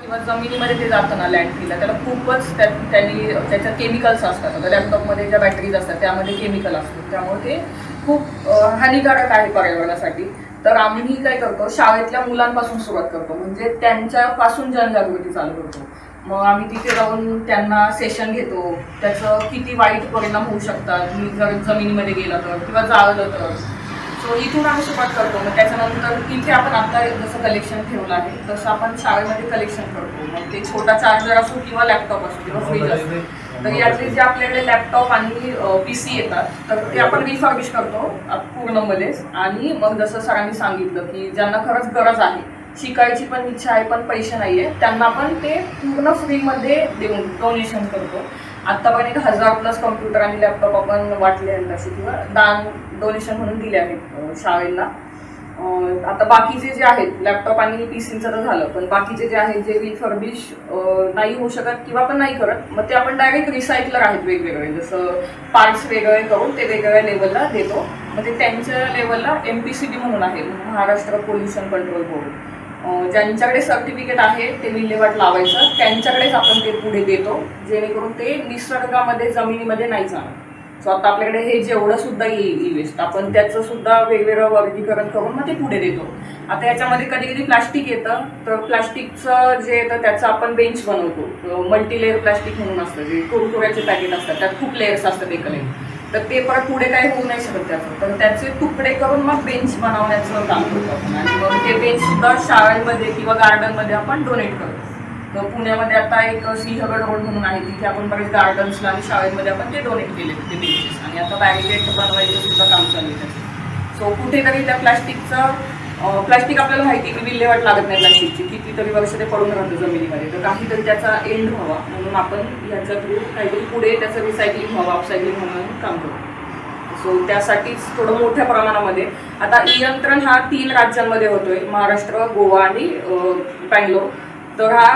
किंवा जमिनीमध्ये ते जातं ना लँडफिलला त्याला खूपच त्यांनी त्याच्यात केमिकल्स असतात. आता लॅपटॉपमध्ये ज्या बॅटरीज असतात त्यामध्ये केमिकल असतात. त्यामुळे ते खूप हानिकारक आहे पर्यावरणासाठी. तर आम्ही काय करतो शाळेतल्या मुलांपासून सुरुवात करतो. म्हणजे त्यांच्यापासून जनजागृती चालू करतो. मग आम्ही तिथे जाऊन त्यांना सेशन घेतो. त्याचं किती वाईट परिणाम होऊ शकतात. मी जर जमिनीमध्ये गेलं तर किंवा जाळलं तर. सो इथून आम्ही सुरुवात करतो. मग त्याच्यानंतर तिथे आपण आता जसं कलेक्शन ठेवलं आहे तसं आपण शाळेमध्ये कलेक्शन करतो. मग ते छोटा चार्जर असो किंवा लॅपटॉप असो किंवा फ्रीज असतो तर यातले जे आपल्याकडे लॅपटॉप आणि पी सी येतात तर ते आपण रिफर्बिश करतो अ, पूर्णमध्येच आणि मग जसं सरांनी सांगितलं की ज्यांना खरंच गरज आहे शिकायची पण इच्छा आहे पण पैसे नाही आहे त्यांना पण ते पूर्ण फ्रीमध्ये देऊन डोनेशन करतो. आत्तापर्यंत एक हजार प्लस कम्प्युटर आणि लॅपटॉप आपण वाटले आहेत किंवा दान डोनेशन म्हणून दिले आहेत शाळेला. आता बाकीचे जे आहेत लॅपटॉप आणि पी सीचं तर झालं पण बाकीचे जे आहेत जे रिफर्बिश नाही होऊ शकत किंवा आपण नाही करत मग ते आपण डायरेक्ट रिसायकलर आहेत वेगवेगळे जसं पार्ट्स वेगळे करून ते वेगवेगळ्या लेवलला देतो. म्हणजे त्यांच्या लेवलला एम पी सी डी म्हणून आहे महाराष्ट्र पोल्युशन कंट्रोल बोर्ड ज्यांच्याकडे सर्टिफिकेट आहे ते विल्हेवाट लावायचं. त्यांच्याकडेच आपण ते पुढे देतो जेणेकरून ते निसर्गामध्ये जमिनीमध्ये नाही जाणार. सो आता आपल्याकडे हे जेवढं सुद्धा येईल ई वेस्ट आपण त्याचं सुद्धा वेगवेगळं वर्गीकरण करून मग ते पुढे देतो. आता याच्यामध्ये कधी कधी प्लास्टिक येतं तर प्लास्टिकचं जे येतं त्याचं आपण बेंच बनवतो. मल्टीलेअर प्लास्टिक म्हणून असतं जे कुरकुऱ्याचे पॅकेट असतात त्यात खूप लेअर्स असतात एकले तर ते परत पुढे काही होऊ नाही शकत त्याचं. तर त्याचे तुकडे करून मग बेंच बनवण्याचं काम करतो आपण. आणि मग ते पेन सुद्धा शाळेमध्ये किंवा गार्डनमध्ये आपण डोनेट करतो. तर पुण्यामध्ये आता एक सिंहगड रोड म्हणून आहे तिथे आपण बरेच गार्डन्सला आणि शाळेमध्ये आपण ते डोनेट केले ते बेंचेस आणि आता बॅरिकेड बनवायचं सुद्धा काम चालू आहे सो कुठेतरी त्या प्लास्टिकचं प्लास्टिक आपल्याला माहिती की विल्हेवाट लागत नाही प्लास्टिकची कितीतरी वर्ष ते पडून राहतं जमिनीमध्ये. तर काहीतरी त्याचा एंड व्हावा म्हणून आपण ह्याच्या थ्रू काहीतरी पुढे त्याचं रिसायकलिंग व्हावं अपसायकलिंग म्हणून काम करतो. सो त्यासाठीच थोडं मोठ्या प्रमाणामध्ये. आता नियंत्रण हा तीन राज्यांमध्ये होतोय महाराष्ट्र गोवा आणि बँगलोर. तर हा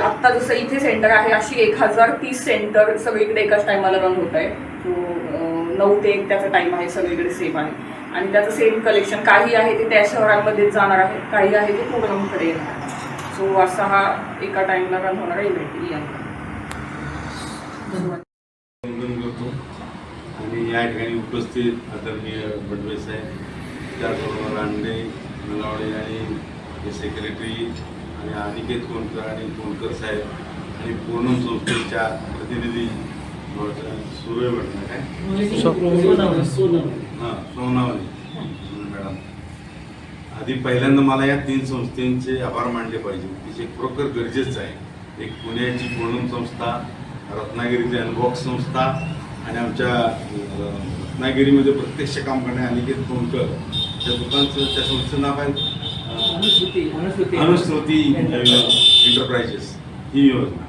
आत्ता जसं इथे सेंटर आहे अशी एक हजार तीस सेंटर सगळीकडे एकाच टायमाला रन होत आहे. सो नऊ ते एक त्याचा टाईम आहे सगळीकडे सेम आहे. आणि त्याचं सेम कलेक्शन काही आहे ते त्या शहरांमध्येच जाणार आहे काही आहे ते पूर्णकडे येणार आहे सो असा हा एका टाईमला रन होणारा इव्हेंट इयन अभिनंदन करतो आणि या ठिकाणी उपस्थित आदरणीय बडवे साहेब त्याचबरोबर रांडे नलावडे आणि हे सेक्रेटरी आणि अनिकेत कोणकर आणि कोणकर साहेब आणि पूर्ण संस्थेच्या प्रतिनिधी सुरय म्हटलं काय हां सोनावणे. मॅडम आधी पहिल्यांदा मला या तीन संस्थेचे आभार मानले पाहिजे. जे खरोखर गरजेचं आहे. एक पुण्याची पूर्णम संस्था रत्नागिरीची अनबॉक्स संस्था आणि आमच्या रत्नागिरीमध्ये प्रत्यक्ष काम करणारे अनिकेत कोणकर त्या दुकानचं त्या संस्थेचं नाव आहे अनुश्रुती एंटरप्राइजेस ही योजना.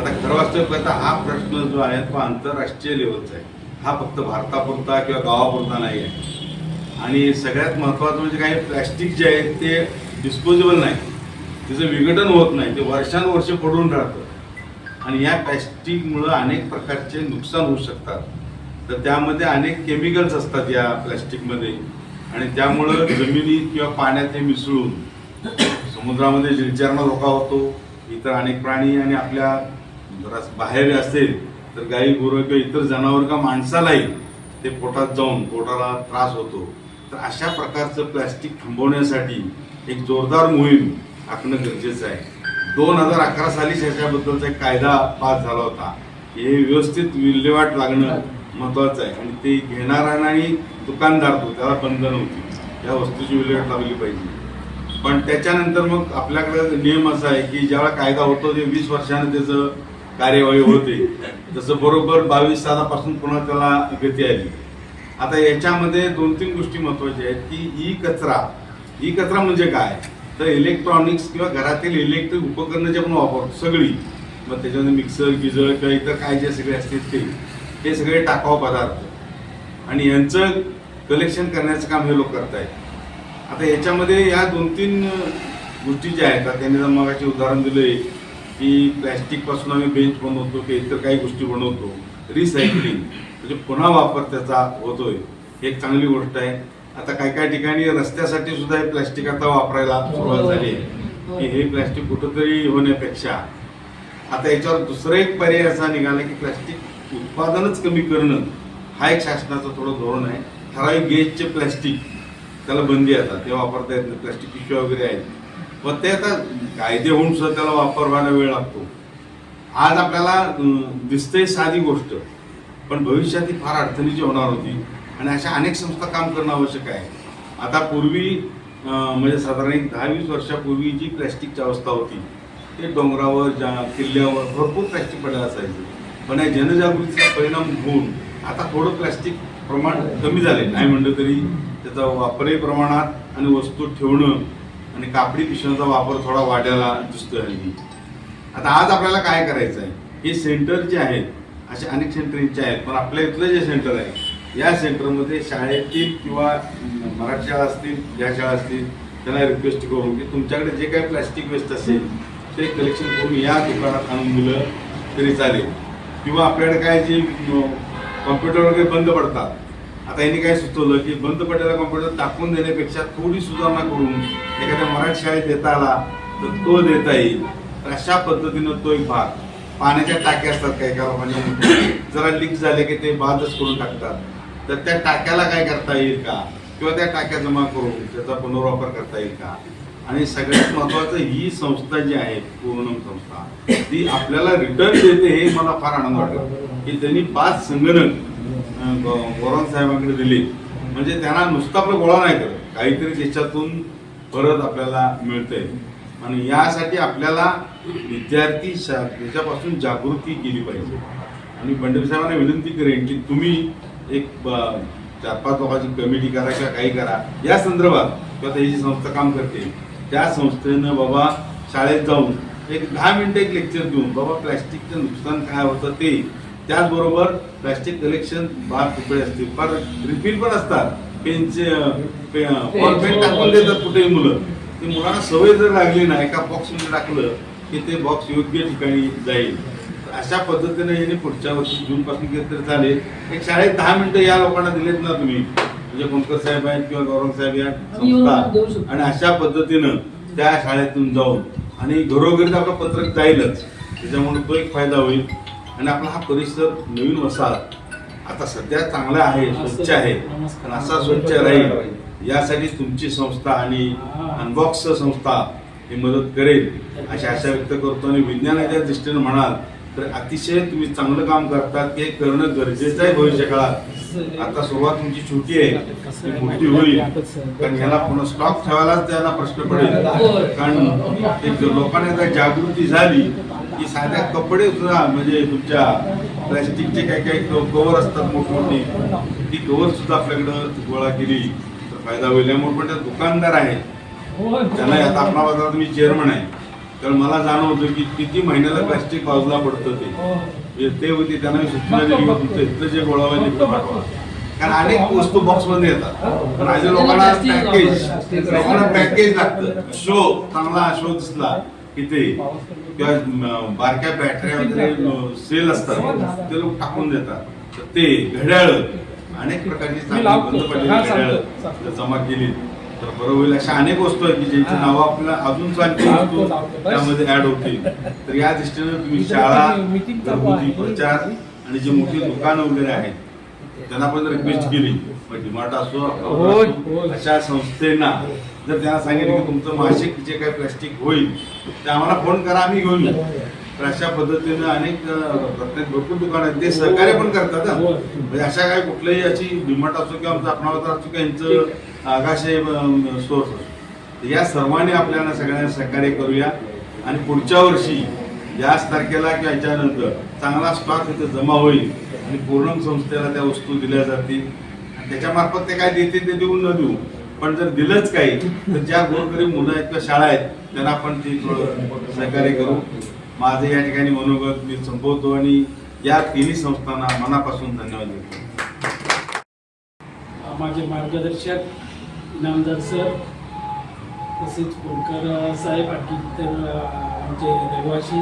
आता खरं वास्तविक पाहता हा प्रश्न जो आहे तो आंतरराष्ट्रीय लेवलचा आहे. हा फक्त भारतापुरता किंवा गावापुरता नाही आहे. आणि सगळ्यात महत्त्वाचं म्हणजे काही प्लॅस्टिक जे आहे ते डिस्पोजेबल नाही. त्याचं विघटन होत नाही. ते वर्षानुवर्ष पडून राहतं. आणि या प्लॅस्टिकमुळं अनेक प्रकारचे नुकसान होऊ शकतात. तर त्यामध्ये अनेक केमिकल्स असतात या प्लॅस्टिकमध्ये. आणि त्यामुळं जमिनीत किंवा पाण्यात हे मिसळून समुद्रामध्ये जलचरांना धोका होतो. इतर अनेक प्राणी आणि आपल्या जरा बाहेर असेल तर गाई गोरं किंवा इतर जनावर किंवा माणसालाही ते पोटात जाऊन पोटाला त्रास होतो. तर अशा प्रकारचं प्लॅस्टिक थांबवण्यासाठी एक जोरदार मोहीम आखणं गरजेचं आहे. दोन हजार अकरा साली याच्याबद्दलचा एक कायदा पास झाला होता. हे व्यवस्थित विल्हेवाट लागणं महत्वाचं आहे. आणि ते घेणारा आणि दुकानदार तो त्याला बंधन होती या वस्तूची विल्हेवाट लावली पाहिजे. पण त्याच्यानंतर मग आपल्याकडे नियम असा आहे की ज्यावेळा कायदा होतो ते वीस वर्षाने त्याचं कार्यवाही होते. जसं बरोबर बावीस सालापासून पुन्हा त्याला गती आली. आता याच्यामध्ये दोन तीन गोष्टी महत्त्वाच्या आहेत की ई कचरा ई कचरा म्हणजे काय? तर इलेक्ट्रॉनिक्स किंवा घरातील इलेक्ट्रिक उपकरणं जे आपण वापरतो सगळी. मग त्याच्यामध्ये मिक्सर गिजर किंवा इतर काय जे सगळे असतील ते हे सगळे टाकाव पदार्थ. आणि यांचं कलेक्शन करण्याचं काम हे लोक करतायत. आता याच्यामध्ये या दोन तीन गोष्टी ज्या आहेत आता त्यांनी जर मगाचे उदाहरण दिलंय की प्लॅस्टिकपासून आम्ही बेंच बनवतो की इतर काही गोष्टी बनवतो. रिसायकलिंग म्हणजे पुन्हा वापर त्याचा होतोय. ही एक चांगली गोष्ट आहे. आता काही काही ठिकाणी रस्त्यासाठी सुद्धा हे प्लॅस्टिक आता वापरायला सुरुवात झाली आहे. की हे प्लॅस्टिक कुठंतरी होण्यापेक्षा. आता याच्यावर दुसरं एक पर्याय असा निघाला की प्लॅस्टिक उत्पादनच कमी करणं हा एक शासनाचं थोडं धोरण आहे. ठराविक गेजचे प्लॅस्टिक त्याला बंदी आता ते वापरता येत नाही. प्लॅस्टिक पिशव्या वगैरे आहेत. पण ते आता कायदे होऊन सुद्धा त्याला वापर व्हायला वेळ लागतो. आज आपल्याला दिसतंय साधी गोष्ट पण भविष्यात ही फार अडचणीची होणार होती. आणि अशा अनेक संस्था काम करणं आवश्यक आहे. आता पूर्वी म्हणजे साधारण एक दहा वीस वर्षापूर्वी जी प्लॅस्टिकची अवस्था होती ते डोंगरावर ज्या किल्ल्यावर भरपूर प्लॅस्टिक पडलेलं असायचं. पण या जनजागृतीचा परिणाम होऊन आता थोडं प्लॅस्टिक प्रमाण कमी झाले नाही म्हणलं तरी त्याचा वापरही प्रमाणात आणि वस्तू ठेवणं आणि कापडी पिशव्यांचा वापर थोडा वाढायला दिसतोय हल्ली. आता आज आपल्याला काय करायचं आहे हे सेंटर जे आहेत असे अनेक सेंटरचे आहेत पण आपल्या इथलं जे सेंटर आहे या सेंटरमध्ये शाळेतील किंवा मराठी शाळा असतील ज्या शाळा असतील त्यांना रिक्वेस्ट करून की तुमच्याकडे जे काही प्लॅस्टिक वेस्ट असेल ते कलेक्शन करून या दुकानात आणून दिलं तरी चालेल. किंवा आपल्याकडे काय जे कॉम्प्युटर वगैरे बंद पडतात. आता यांनी काय सुचवलं की बंद पडलेला कॉम्प्युटर टाकून देण्यापेक्षा थोडी सुधारणा करून एखाद्या मराठी शाळेत देता आला तर तो देता येईल. तर अशा पद्धतीनं तो एक भाग. पाण्याच्या टाक्या असतात काही काही लोकांच्या. जरा लीक झाले की ते बादच करून टाकतात. तर त्या टाक्याला काय करता येईल का? किंवा त्या टाक्या जमा करून त्याचा पुनर्वापर करता येईल का? आणि सगळ्यात महत्वाचं ही संस्था जी आहे पूर्णम संस्था ती आपल्याला रिटर्न देते हे मला फार आनंद वाटतो. की त्यांनी पाच संगणक अं, गोरान साहेबांकडे दिले. म्हणजे त्यांना नुसता आपलं गोळा नाही करत. काहीतरी त्याच्यातून परत आपल्याला मिळतंय. आणि यासाठी आपल्याला विद्यार्थी शा- त्याच्यापासून जागृती केली पाहिजे. आणि पंडित साहेबांना विनंती करेन की तुम्ही एक चार पाच लोकांची कमिटी करा किंवा काही करा. या संदर्भात किंवा ही जी संस्था काम करते त्या संस्थेनं बाबा शाळेत जाऊन एक दहा मिनिटं एक लेक्चर देऊन बाबा प्लॅस्टिकचं नुकसान काय होतं ते त्याचबरोबर प्लॅस्टिक कलेक्शन बार तुकडे असतील. फार रिफिल पण असतात. पेनचे पेन टाकून देतात कुठेही मुलं. ती मुलांना सवय जर लागली ना एका बॉक्समध्ये टाकलं की ते बॉक्स योग्य ठिकाणी जाईल. अशा पद्धतीने यांनी पुढच्या वर्षी जून पासून केलं तरी चालेल एक शाळेत दहा मिनिटं या लोकांना दिलेत ना तुम्ही. म्हणजे कोणकर साहेब आहेत किंवा गौरव साहेब या संस्था. आणि अशा पद्धतीनं त्या शाळेतून जाऊन आणि घरोघरी तर आपलं पत्रक जाईलच. त्याच्यामुळे तो एक फायदा होईल. आणि आपला हा परिसर नवीन वसाहत. आता सध्या चांगला आहे स्वच्छ आहे. आणि असा स्वच्छ राहील यासाठी तुमची संस्था आणि अनबॉक्स संस्था ही मदत करेल. अशी आशा व्यक्त करतो आणि विज्ञानाच्या दृष्टीने म्हणाल तर अतिशय तुम्ही चांगलं काम करतात ते करणं गरजेचं आहे भविष्य काळात आता सुरुवात तुमची छोटी आहे ती मोठी होईल. कारण ह्याला पुन्हा स्टॉक ठेवायलाच त्याला प्रश्न पडेल. कारण एक लोकांना जर जागृती झाली की साध्या कपडे सुद्धा म्हणजे तुमच्या प्लॅस्टिकचे काही काही कवर असतात मोठमोठे ती कवर सुद्धा आपल्याकडं गोळा केली. तर फायदा होईल. यामुळे पण त्या दुकानदार आहेत. त्यांना आता आपला बाजारात मी चेअरमन आहे. तर मला जाणवतं की किती महिन्याला प्लॅस्टिक बाजूला पडतं ते. म्हणजे ते होती त्यांना सूचना दिली तुमचं इथलं जे गोळा होईल इथं पाठवा कारण अनेक वस्तू बॉक्समध्ये येतात पण आज लोकांना पॅकेज लोकांना पॅकेज लागतं. शो चांगला शो दिसला की ते किंवा बारक्या बॅटऱ्या वगैरे सेल असतात. ते लोक टाकून देतात. तर ते घड्याळ अनेक प्रकारची चांगली बंद पडलेली घड्याळ जमा केली. तर बरं होईल अशा अनेक वस्तू आहेत की ज्यांची नावं आपल्याला अजून चांगली वस्तू त्यामध्ये ऍड होतील तर या दृष्टीने तुम्ही शाळा घरगुती प्रचार आणि जी मोठी दुकानं वगैरे आहेत त्यांना पण रिक्वेस्ट केली. डिमार्ट असो होय. असो, अशा संस्थेना. जर त्यांना सांगितलं की तुमचं मासिक जे काही प्लॅस्टिक होईल ते आम्हाला फोन करा आम्ही घेऊन तर अशा पद्धतीनं अनेक प्रत्येक भरपूर दुकान आहेत. ते सहकार्य पण करतात हं. म्हणजे अशा काही कुठल्याही अशी डिमार्ट असो किंवा आमचं आपणावर असो किंवा यांचं आगाशे सोर्स असो. या सर्वांनी आपल्याला सगळ्यांना सहकार्य करूया. आणि पुढच्या वर्षी याच तारखेला किंवा याच्यानंतर चांगला स्टॉक इथं जमा होईल आणि पूर्ण संस्थेला त्या वस्तू दिल्या जातील. त्याच्यामार्फत ते काय देते ते देऊन न देऊ पण जर दिलंच काही तर ज्या गोरगरीब मुलं आहेत किंवा शाळा आहेत त्यांना आपण ती थोडं सहकार्य करू. माझं या ठिकाणी मनोगत मी संपवतो आणि या तिन्ही संस्थांना मनापासून धन्यवाद देतो. माझे मार्गदर्शक इनामदार सर तसेच कोणकर साहेब आणखी इतर आमचे रहिवासी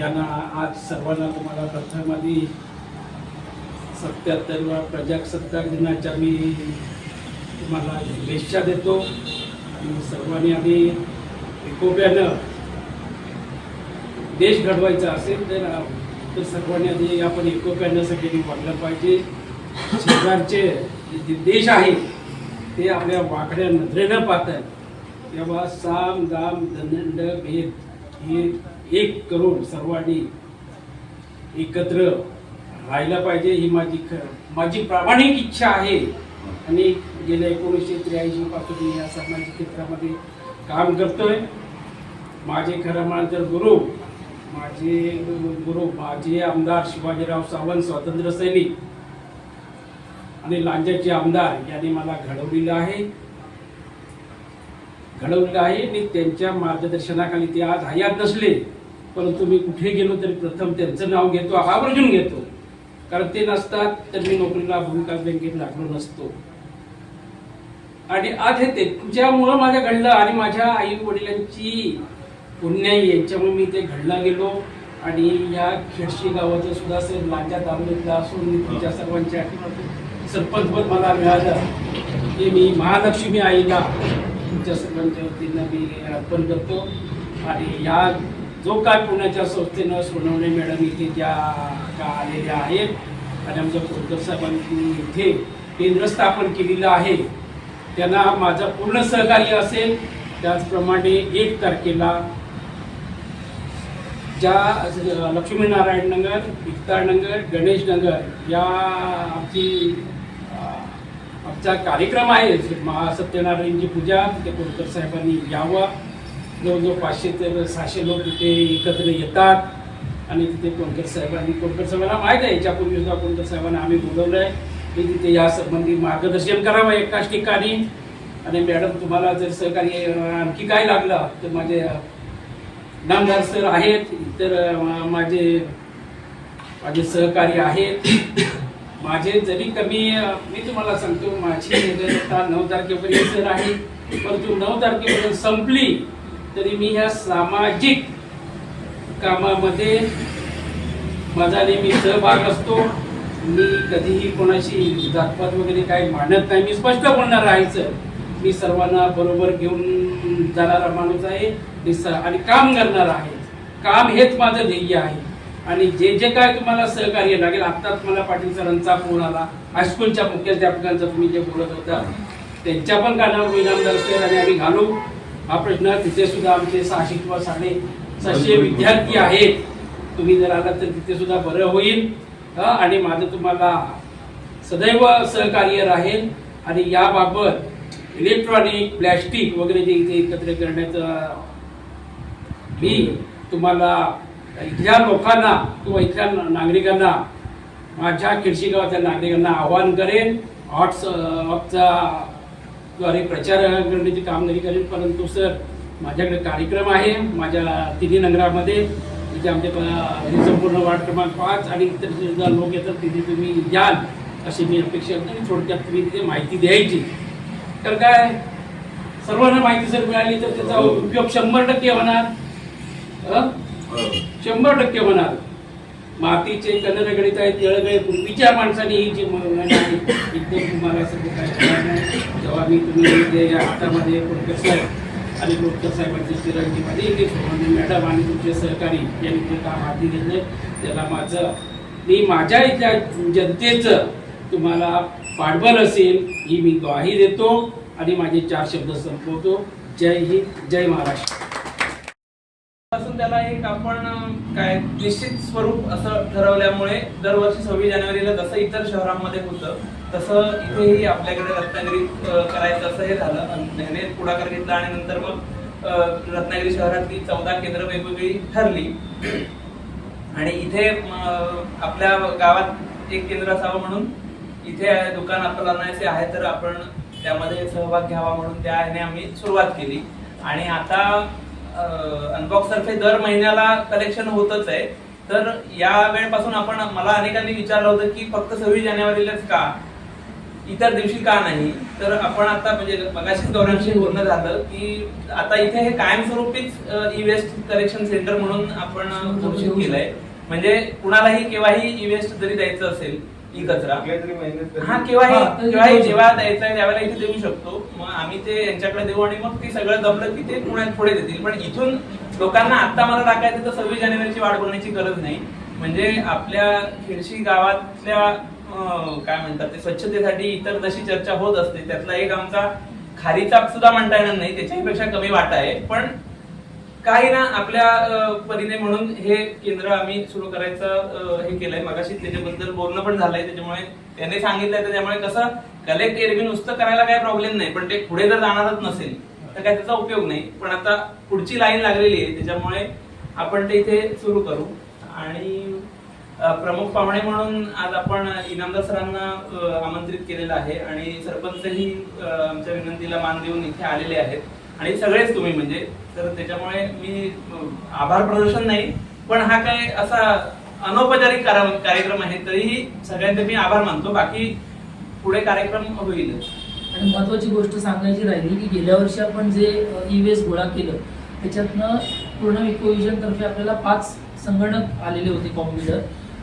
यांना आज सर्वांना तुम्हाला प्रथम आधी सत्याहत्तर प्रजासत्ताक दिनाच्या मी तुम्हाला शुभेच्छा देतो. आणि सर्वांनी आम्ही एकोप्यानं देश घडवायचा असेल तर तर सर्वांनी आधी आपण एकोप्यानं सगळ्यांनी वाढलं पाहिजे. शेजारचे जे देश आहे ते आपल्या वाकड्या नजरेनं पाहतात. तेव्हा साम दाम धनंड भेद हे एक करून सर्वांनी एकत्र राहायला पाहिजे. ही माझी ख माझी प्रामाणिक इच्छा आहे. आणि गेल्या एकोणीसशे त्र्याऐंशी पासून मी या सामाजिक क्षेत्रामध्ये काम करतोय. माझे खरं म्हणाल तर गुरु माझे गुरु माझे आमदार शिवाजीराव सावंत स्वातंत्र्य सैनिक आणि लांजाचे आमदार यांनी मला घडवलेलं आहे. घडवलेलं आहे. मी त्यांच्या मार्गदर्शनाखाली ते आज हयात नसले परंतु मी कुठे गेलो तरी प्रथम त्यांचं नाव घेतो आवर्जून घेतो. कारण ते नसतात तर मी नोकरीला भूमिका बँकेत लागलो नसतो. आणि आज हे त्यांच्यामुळं माझं घडलं आणि माझ्या आई वडिलांची पुण्या यांच्यामुळे मी ते घडला गेलो आणि या खेडशी गावाचं सुद्धा सर लांजा तालुक्यातला असून मी तुमच्या सर्वांच्या सरपंचपद मला मिळालं. ते मी महालक्ष्मी आईला तुमच्या सर्वांच्या वतीनं मी अर्पण करतो. आणि या जो काय पुण्याच्या संस्थेनं सोनवणे मॅडम इथे ज्या का आलेल्या आहेत आणि आमच्या खोडकर साहेबांनी इथे केंद्र स्थापन केलेलं आहे त्यांना माझं पूर्ण सहकार्य असेल. त्याचप्रमाणे एक तारखेला ज्या लक्ष्मीनारायण नगर इफ्तार नगर गणेश नगर या आमची आमचा कार्यक्रम आहे. महासत्यनारायणची पूजा तिथे कोलकर साहेबांनी यावं. जवळजवळ पाचशे ते सहाशे लोक तिथे एकत्र येतात. आणि तिथे कोलकर साहेबांनी कोणकर साहेबांना माहीत आहे याच्यापूर्वी सुद्धा कोलकर साहेबांना आम्ही बोलवलं आहे की तिथे या संबंधी मार्गदर्शन करावं एकाच ठिकाणी. आणि मॅडम तुम्हाला जर सहकार्य आणखी काय लागलं तर माझे नामदार सर आहेत इतर माझे माझे सहकारी आहेत. माझे जरी कमी मी तुम्हाला सांगतो माझी आता नऊ तारखेपर्यंत सर आहे. परंतु नऊ तारखेपर्यंत संपली तरी मी ह्या सामाजिक कामामध्ये माझा नेहमी सहभाग असतो. मी कधीही कोणाशी जातपात वगैरे काही मानत नाही. मी स्पष्ट बोलणार राहायचं मी सर्वांना बरोबर घेऊन जाणारा माणूस आहे. आणि काम करणार आहे. काम हेच माझं ध्येय आहे. आणि जे जे काय तुम्हाला सहकार्य लागेल आत्ताच मला पाटील सरांचा फोन आला. हायस्कूलच्या मुख्याध्यापकांचा तुम्ही जे बोलत होता त्यांच्या पण कानावर इनामदार सर आणि आम्ही घालू. हा प्रश्न तिथे सुद्धा आमचे सहाशे किंवा साडे सहाशे विद्यार्थी आहेत. तुम्ही जर आलात तर तिथे सुद्धा बरं होईल. आणि माझं तुम्हाला सदैव सहकार्य राहील. आणि याबाबत इलेक्ट्रॉनिक प्लॅस्टिक वगैरे जे इथे एकत्र करण्याचं मी तुम्हाला इथल्या लोकांना किंवा इथल्या नागरिकांना माझ्या खिडशी गावाच्या नागरिकांना आवाहन करेन. व्हॉट्सअपचा द्वारे प्रचार करण्याची कामगिरी करेन. परंतु सर माझ्याकडे कार्यक्रम आहे. माझ्या तिन्ही नगरामध्ये तिथे आमचे हे संपूर्ण वार्ड क्रमांक पाच आणि इतर सुद्धा लोक येतात. तिथे तुम्ही याल अशी मी अपेक्षा करतो आणि थोडक्यात तुम्ही तिथे माहिती द्यायची. तर काय? सर्वांना माहिती जर मिळाली तर त्याचा उपयोग शंभर टक्के होणार. हं? शंभर टक्के होणार. मातीचे कलरगणित आहेत येळगळे पूर्वीच्या माणसाने ही जी म्हण आहे एकदम तुम्हाला सगळं काय होणार नाही. जेव्हा मी तुम्ही हातामध्ये कोणकर साहेब आणि कोणकर साहेबांचे चिरंजीमध्ये इथे सोमनी मॅडम आणि तुमचे सहकारी यांनी ते काम हाती घेतले. त्याला माझं मी माझ्या इथल्या जनतेचं तुम्हाला पाठबळ असेल ही मी ग्वाही देतो आणि माझे चार शब्द संपवतो. जय हिंद जय महाराष्ट्र. त्याला एक आपण काय निश्चित स्वरूप असं ठरवल्यामुळे दरवर्षी सव्वीस जानेवारीला जसं इतर शहरांमध्ये होतं तसं इथेही आपल्याकडे रत्नागिरीत करायचं असं हे झालं. आणि पुढाकार घेतला आणि नंतर मग रत्नागिरी शहरातली चौदा केंद्र वेगवेगळी ठरली. आणि इथे आपल्या गावात एक केंद्र असावं म्हणून इथे दुकान आपल्याला आणायचे आहे तर आपण त्यामध्ये सहभाग घ्यावा म्हणून त्या ह्याने आम्ही सुरुवात केली. आणि आता अनबॉक्सतर्फे दर महिन्याला कलेक्शन होतच आहे. तर या वेळपासून आपण मला अनेकांनी विचारलं होतं की फक्त सव्वीस जानेवारीलाच का? इतर दिवशी का नाही? तर आपण आता म्हणजे मगाशीच गौरवशी बोलणं झालं की आता इथे हे कायमस्वरूपीच ई वेस्ट कलेक्शन सेंटर म्हणून आपण घोषित केलंय. म्हणजे कुणालाही केव्हाही ई वेस्ट जरी द्यायचं असेल ई कचरा. हा हा, तरी केव्हाही देऊ जेव्हा द्यायचा आहे त्यावेळेला इथे देऊ शकतो. मग आम्ही ते यांच्याकडे देऊ आणि मग ते सगळं जमलं की ते पुण्यात पुढे देतील. पण इथून लोकांना आता मला टाकायचं तर सव्वीस जानेवारीची वाट बघण्याची गरज नाही. म्हणजे आपल्या खिरशी गावातल्या काय म्हणतात ते स्वच्छतेसाठी इतर जशी चर्चा होत असते त्यातला एक आमचा खारीचा सुद्धा म्हणता येणार नाही. त्याच्याही पेक्षा कमी वाटा आहे. पण काही ना आपल्या परीने म्हणून हे केंद्र आम्ही सुरू करायचं हे केलंय. मगाशी त्याच्याबद्दल बोलणं पण झालंय त्याच्यामुळे त्याने सांगितलंय त्याच्यामुळे त्यामुळे कसं कलेक्ट एरवी नुसतं करायला काही प्रॉब्लेम नाही पण ते पुढे जर जाणारच नसेल तर काय त्याचा उपयोग नाही. पण आता पुढची लाईन लागलेली आहे त्याच्यामुळे आपण ते इथे सुरू करू. आणि प्रमुख पाहुणे म्हणून आज आपण इनामदार सरांना आमंत्रित केलेलं आहे. आणि सरपंचही आमच्या विनंतीला मान देऊन इथे आलेले आहेत. आणि सगळेच तुम्ही म्हणजे तर त्याच्यामुळे मी आभार प्रदर्शन नाही पण हा काय असा अनौपचारिक कार- कार्यक्रम आहे तरीही सगळ्यांचे मी आभार मानतो. बाकी पुढे कार्यक्रम होईल. आणि महत्वाची गोष्ट सांगायची राहिली की गेल्या वर्षी आपण जे ई वेस्ट गोळा केलं त्याच्यातनं पूर्ण इकोविजन तर्फे आपल्याला पाच संगणक आलेले होते कॉम्प्युटर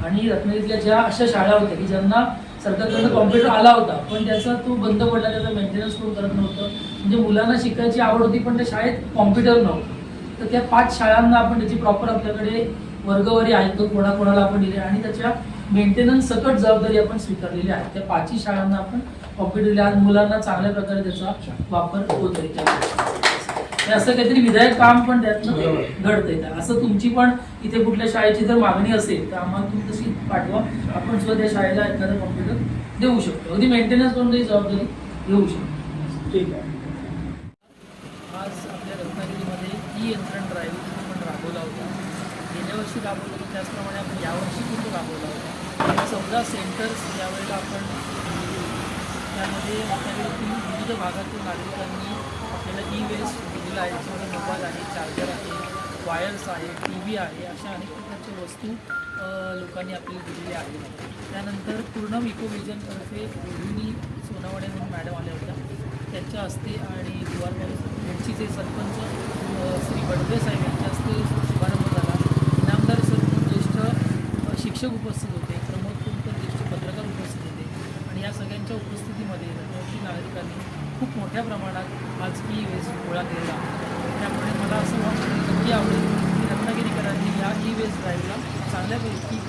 आणि रत्नागिरीतल्या ज्या अशा शाळा होत्या की ज्यांना सरकारकडनं कॉम्प्युटर आला होता पण त्याचा तो बंद पडला त्याचा मेंटेनन्स कोण करत नव्हतं. म्हणजे मुलांना शिकायची आवड होती पण त्या शाळेत कॉम्प्युटर नव्हतं. तर त्या पाच शाळांना आपण त्याची प्रॉपर आपल्याकडे वर्गवारी ऐकतो कोणाकोणाला आपण दिले आणि त्याच्या मेंटेनन्स सकट जबाबदारी आपण स्वीकारलेली आहे. त्या पाचही शाळांना आपण कॉम्प्युटर दिले आज मुलांना चांगल्या प्रकारे त्याचा वापर होत आहे त्या असं काहीतरी विधायक काम पण त्यातनं घडतंय. असं तुमची पण इथे कुठल्या शाळेची जर मागणी असेल तर आम्हाला तुम्ही तशी पाठवा. आपण सुद्धा त्या शाळेला एखादं कॉम्प्युटर देऊ शकतो. अगदी मेंटेनन्स करून काही जबाबदारी घेऊ शकतो. ठीक आहे आज आपल्या ही ई यंत्रण ड्राईव्ह आपण राबवला होता. गेल्या वर्षी राबवलं होतं त्याचप्रमाणे आपण यावर्षी पण राबवला होता. चौदा सेंटर्स यावेळेला आपण त्यामध्ये रत्नागिरीतील विविध भागातील नागरिकांनी आपल्याला ई वेस्ट दिलेला आहे त्याच्यामध्ये मोबाईल आहे चार्जर आहे वायर्स आहे टी व्ही आहे अशा अनेक प्रकारच्या वस्तू लोकांनी आपल्याला दिलेल्या आहेत. त्यानंतर पूर्णम इकोविजनतर्फे रोहिणी सोनावडे म्हणून मॅडम आल्या होत्या. त्यांच्या हस्ते आणि दुवारबाई यांची जे सरपंच श्री बडवे साहेब यांच्या हस्ते शुभारंभ झाला. नामदार सर ज्येष्ठ शिक्षक उपस्थित होते. प्रमोद कुलकर ज्येष्ठ पत्रकार उपस्थित होते. आणि या सगळ्यांच्या उपस्थितीमध्ये रत्नागिरी नागरिकांनी खूप मोठ्या प्रमाणात आज ई वेस्ट गोळा केला त्यामुळे मला असं वाटतं नक्की आवडेल की रत्नागिरीकरांनी या ई वेस्ट ड्राईव्हला चांगल्यापैकी